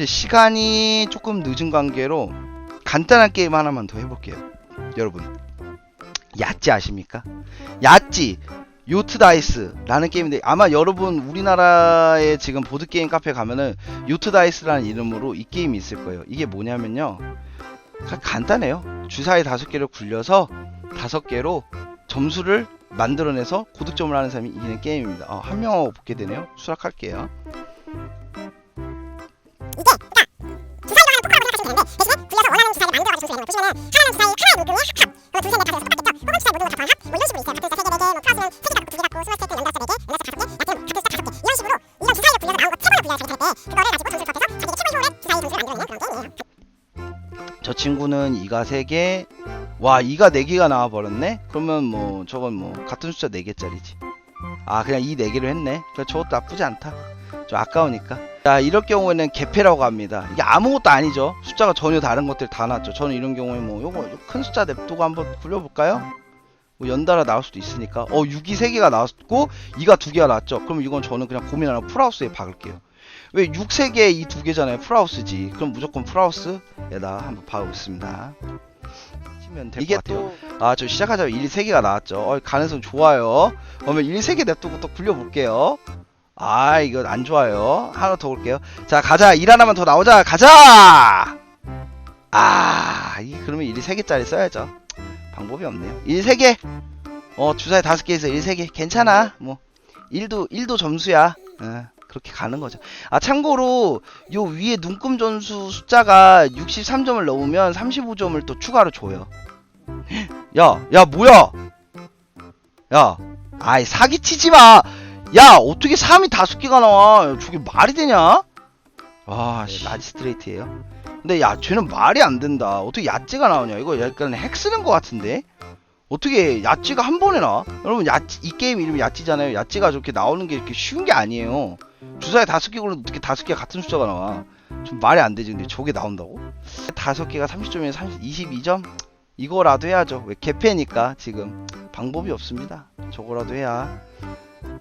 이제 시간이 조금 늦은 관계로 간단한 게임 하나만 더 해볼게요. 여러분, 야찌 아십니까? 야찌, 요트 다이스라는 게임인데 아마 여러분 우리나라에 지금 보드 게임 카페 가면은 요트 다이스라는 이름으로 이 게임이 있을 거예요. 이게 뭐냐면요, 가- 간단해요. 주사위 다섯 개를 굴려서 다섯 개로 점수를 만들어내서 고득점을 하는 사람이 이기는 게임입니다. 어, 한 명하고 붙게 되네요. 수락할게요. 저 친구는 2가 3개, 와 2가 4개가 나와버렸네? 그러면 뭐 저건 뭐 같은 숫자 4개짜리지. 아 그냥 이 4개로 했네. 저것도 나쁘지 않다. 좀 아까우니까. 자 이럴 경우에는 개패라고 합니다. 이게 아무것도 아니죠. 숫자가 전혀 다른 것들 다 나왔죠. 저는 이런 경우에 뭐 요거 큰 숫자 냅두고 한번 굴려볼까요? 뭐 연달아 나올 수도 있으니까. 어 6이 3개가 나왔고 2가 2개가 나왔죠. 그럼 이건 저는 그냥 고민 안 하고 풀하우스에 박을게요. 왜 6, 3개 이 2개잖아요. 풀하우스지. 그럼 무조건 풀하우스에다 한번 박아보겠습니다. 치면 될 이게 것 같아요. 아, 저 시작하자마자 1, 3개가 나왔죠. 어, 가능성 좋아요. 그러면 1, 3개 냅두고 또 굴려볼게요. 아, 이거 안 좋아요. 하나 더 볼게요. 자, 가자. 1 하나만 더 나오자. 가자! 아, 이, 그러면 1이 3개짜리 써야죠. 방법이 없네요. 1, 3개! 어, 주사위 5개에서 1, 3개. 괜찮아. 뭐, 1도, 1도 점수야. 어, 그렇게 가는 거죠. 아, 참고로, 요 위에 눈금 점수 숫자가 63점을 넘으면 35점을 또 추가로 줘요. 야, 야, 뭐야? 야, 아이, 사기 치지 마! 야, 어떻게 3이 다섯 개가 나와? 야, 저게 말이 되냐? 아, 씨, 라지 스트레이트예요 근데 야, 쟤는 말이 안 된다. 어떻게 야찌가 나오냐? 이거 약간 핵 쓰는 것 같은데? 어떻게 야찌가 한 번에 나와? 여러분, 야찌, 이 게임 이름이 야찌잖아요. 야찌가 저렇게 나오는 게 이렇게 쉬운 게 아니에요. 주사에 다섯 개 굴러도 어떻게 다섯 개 같은 숫자가 나와? 좀 말이 안 되지. 근데 저게 나온다고? 다섯 개가 30점이면 30, 22점? 이거라도 해야죠. 왜 개패니까 지금 방법이 없습니다. 저거라도 해야.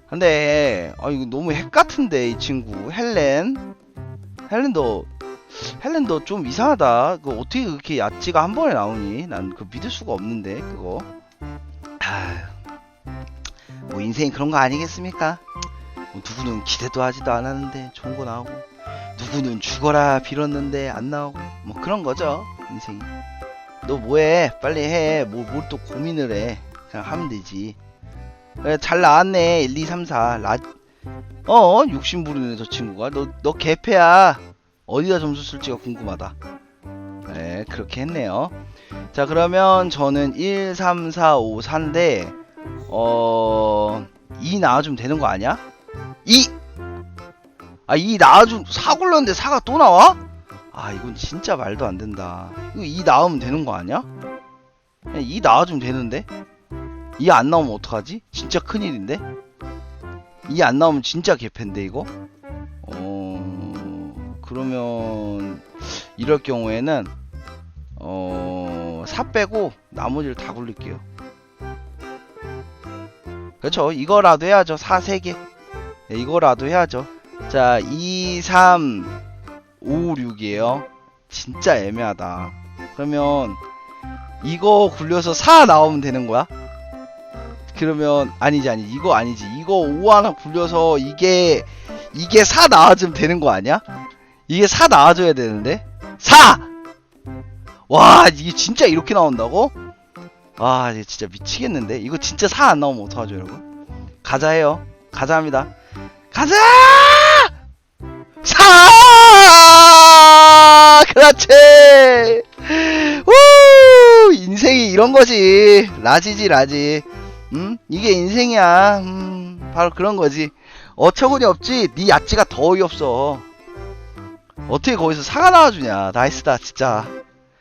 근데 아 이거 너무 핵 같은데 이 친구 헬렌 헬렌 너 헬렌 너 좀 이상하다. 그 어떻게 그렇게 야찌가 한 번에 나오니? 난 그 믿을 수가 없는데 그거. 아휴, 뭐 인생이 그런 거 아니겠습니까? 뭐 누구는 기대도 하지도 않았는데 좋은 거 나오고 누구는 죽어라 빌었는데 안 나오고 뭐 그런 거죠 인생이. 너 뭐해? 빨리 해. 뭐뭘 또 고민을 해. 그냥 하면 되지. 그래, 잘 나왔네. 1, 2, 3, 4. 라... 어? 욕심 부리네, 저 친구가. 너, 너 개패야. 어디다 점수 쓸지가 궁금하다. 네, 그렇게 했네요. 자, 그러면 저는 1, 3, 4, 5, 4인데, 어, 2 나와주면 되는 거 아니야? 2! 아, 2 나와주면, 4 굴렀는데 4가 또 나와? 아, 이건 진짜 말도 안 된다. 이거 2 나오면 되는 거 아니야? 그냥 2 나와주면 되는데? 2안 나오면 어떡하지? 진짜 큰일인데? 2안 나오면 진짜 개패인데 이거? 어... 그러면 이럴 경우에는 어... 4 빼고 나머지를 다 굴릴게요 그렇죠 이거라도 해야죠 4 3개 네, 이거라도 해야죠. 자 2, 3, 5, 6이에요. 진짜 애매하다. 그러면 이거 굴려서 4 나오면 되는 거야? 그러면 아니지 아니 이거 아니지. 이거 5 하나 굴려서 이게 이게 4 나와주면 되는 거 아니야? 이게 4 나와줘야 되는데? 4! 와 이게 진짜 이렇게 나온다고? 와 이게 진짜 미치겠는데? 이거 진짜 4 안 나오면 어떡하죠 여러분? 가자 해요. 가자 합니다 가자! 4 그렇지! 우 인생이 이런 거지. 라지지 라지. 음? 이게 인생이야. 음 바로 그런 거지. 어처구니 없지. 네 야찌가 더 어이없어. 어떻게 거기서 사가 나와주냐. 나이스다 진짜.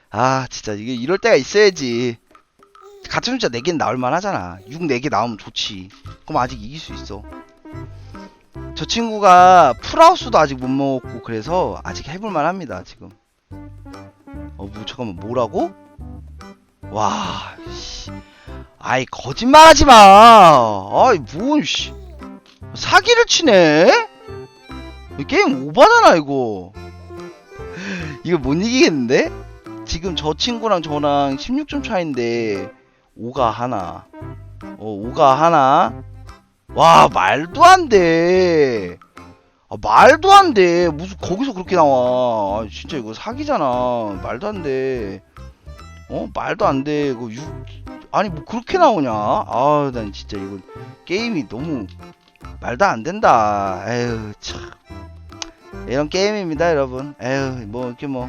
아 진짜 이게 이럴 때가 있어야지. 같은 숫자 4개는 나올만 하잖아. 6 4개 나오면 좋지. 그럼 아직 이길 수 있어 저 친구가 풀하우스도 아직 못 먹었고 그래서 아직 해볼만 합니다 지금 어 뭐 잠깐만 뭐라고? 와 씨. 아이 거짓말하지 마. 아이 뭔 씨. 사기를 치네. 이 게임 오바잖아 이거. 이거 못 이기겠는데? 지금 저 친구랑 저랑 16점 차인데 5가 하나 어 5가 하나 와 말도 안 돼. 아, 말도 안 돼. 무슨 거기서 그렇게 나와. 아, 진짜 이거 사기잖아. 말도 안 돼. 어 말도 안 돼. 이거 6 아니 뭐 그렇게 나오냐? 아 난 진짜 이거 게임이 너무 말도 안 된다. 에휴 참. 이런 게임입니다 여러분. 에휴 뭐 이렇게 뭐.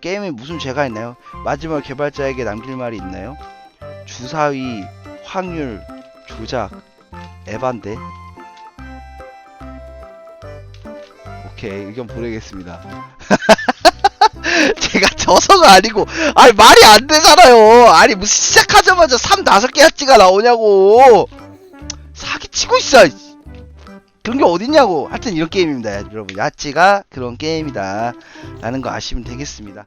게임에 무슨 죄가 있나요? 마지막 개발자에게 남길 말이 있나요? 주사위 확률 조작 에반데? 오케이 의견 보내겠습니다. 제가 져서가 아니고 아니 말이 안 되잖아요. 아니 무슨 시작하자마자 3 5개 야찌가 나오냐고. 사기치고 있어. 그런 게 어딨냐고. 하여튼 이런 게임입니다 여러분. 야찌가 그런 게임이다. 라는 거 아시면 되겠습니다